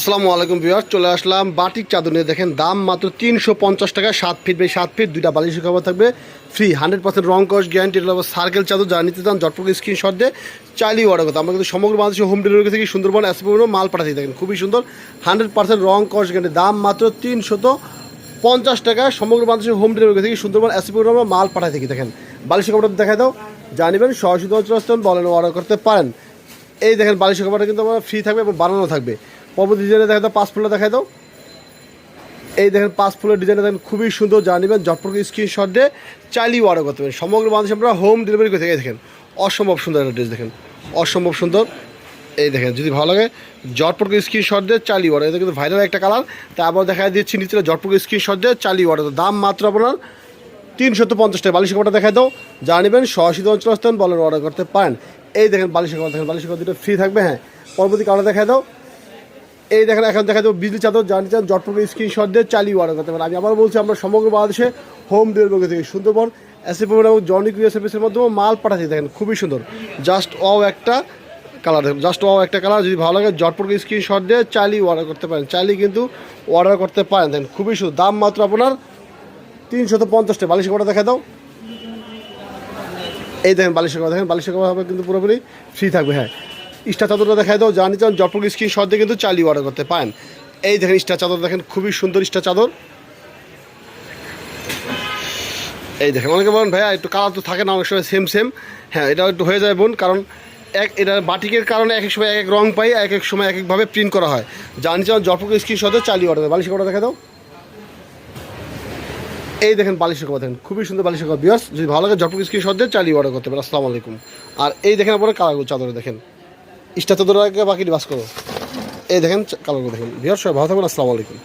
আসসালামু আলাইকুম ভিউয়ার চলে আসলাম বাটিক চাদর নিয়ে। দেখেন দাম মাত্র তিনশো পঞ্চাশ টাকা, সাত ফিট বাই সাত ফিট, দুইটা বালিশের খাবার থাকবে। ফ্রি হান্ড্রেড পার্সেন্ট রং কস গ্যারান্টি সার্কেল চাদর যা নিতে চান জটপক স্ক্রিনশট দিয়ে চাইলেই অর্ডার করতে। আমরা কিন্তু সমগ্র বাংলাদেশে হোম ডেলিভারি থেকে সুন্দরবন অ্যাসপোর্ট মাল পাঠাতে দেখেন খুবই সুন্দর হান্ড্রেড পার্সেন্ট রং কস গ্যারান্টি দাম মাত্র তিনশত পঞ্চাশ টাকা। সমগ্র বাংলাদেশের হোম ডেলিভারি থেকে সুন্দরবন অ্যাসপোর্ট আমরা মাল পাঠাতে থাকি। দেখেন বালিশের খাবারটা দেখাই দাও। জানিবেন সরাসরি অঞ্চল বলেন অর্ডার করতে পারেন। এই দেখেন বালিশের খাবারটা কিন্তু আমার ফ্রি থাকবে এবং বানানো থাকবে। পরবর্তী ডিজাইনে দেখা দাও, পাঁচ ফুলটা দেখাই দাও। এই দেখেন পাঁচ ফুলের ডিজাইনটা দেখেন খুবই সুন্দর জানিবেন জটপট স্ক্রিনশট দিয়ে চাইলেই অর্ডার করতে পারেন। সমগ্র মানুষ আমরা হোম ডেলিভারি করে থাকি দেখেন, অসম্ভব সুন্দর একটা ড্রেস দেখেন, অসম্ভব সুন্দর। এই দেখেন, যদি ভালো লাগে জটপট স্ক্রিনশট দিয়ে চালিয়ে অর্ডার এটা কিন্তু ভাইরাল একটা কালার তা আবার দেখা দিচ্ছি নিচে জটপট স্ক্রিনশট দিয়ে চালিয়ে অর্ডার দাম মাত্র আপনার তিনশত পঞ্চাশ টাকা। বালিশ কাপড়টা দেখাই দাও, যা নেবেন সহসিত অঞ্চল আসতেন বলেন অর্ডার করতে পারেন। এই দেখেন বালিশ কাপড়, দেখেন বালিশ কাপড় দুটো ফ্রি থাকবে হ্যাঁ। পরবর্তী কালার দেখাই দাও এই দেখেন, এখন দেখা যাবে বিজলি চাদর, জানি চান জটপট স্ক্রিনশট দিয়ে চালিয়ে অর্ডার করতে পারেন। আমি আবার বলছি, আমরা সমগ্র বাংলাদেশে হোম ডেলিভারি থেকে সুন্দরবন এসএফ এবং জনি ক্রিয়া সার্ভিসের মাধ্যমে মাল পাঠাতে দেখেন, খুবই সুন্দর। জাস্ট ও একটা কালার দেখুন জাস্ট ও একটা কালার যদি ভালো লাগে জটপট স্ক্রিনশট দিয়ে চালিয়ে অর্ডার করতে পারেন। চাইলে কিন্তু অর্ডার করতে পারেন। দেখেন, খুবই সুন্দর। দাম মাত্র আপনার তিনশত পঞ্চাশটা বালিশ কটা দেখা দাও। এই দেখেন, বালিশের কভার, দেখেন, বালিশের কভার হবে কিন্তু পুরোপুরি ফ্রি থাকবে হ্যাঁ। স্টার চাদরটা দেখাই দাও। জানি চান জটপক স্ক্রিন শট দিয়ে কিন্তু চালিয়ে অর্ডার করতে পারেন। এই দেখেন স্টার চাদর, দেখেন খুবই সুন্দর স্টার চাদর। এই দেখেন, অনেকে বলেন, ভাইয়া, একটু কালার তো থাকে না, অনেক সময় সেম সেম হ্যাঁ এটা একটু হয়ে যায় বোন, কারণ এক, এটা বাটিকের কারণে এক এক সময় এক এক রং পাই, এক এক সময় এক একভাবে প্রিন্ট করা হয়। জানি চান জটপক দিয়ে চালিয়ে অর্ডার বালিশের কটা দেখা দাও। এই দেখেন বালিশের কভার, দেখেন, খুবই সুন্দর বালিশের কভার বিয়ার্স যদি ভালো লাগে জটপক স্ক্রিন শট দিয়ে চালিয়ে অর্ডার করতে পারেন। আসসালামু আলাইকুম। আর এই দেখেন আপনার কালারগুলো চাদরে দেখেন। স্টার চাদর আগে বাকি বাস করো। এই দেখেন, কালো দেখেন। বিহার সবাই ভালো থাকবেন আসসালামু আলাইকুম।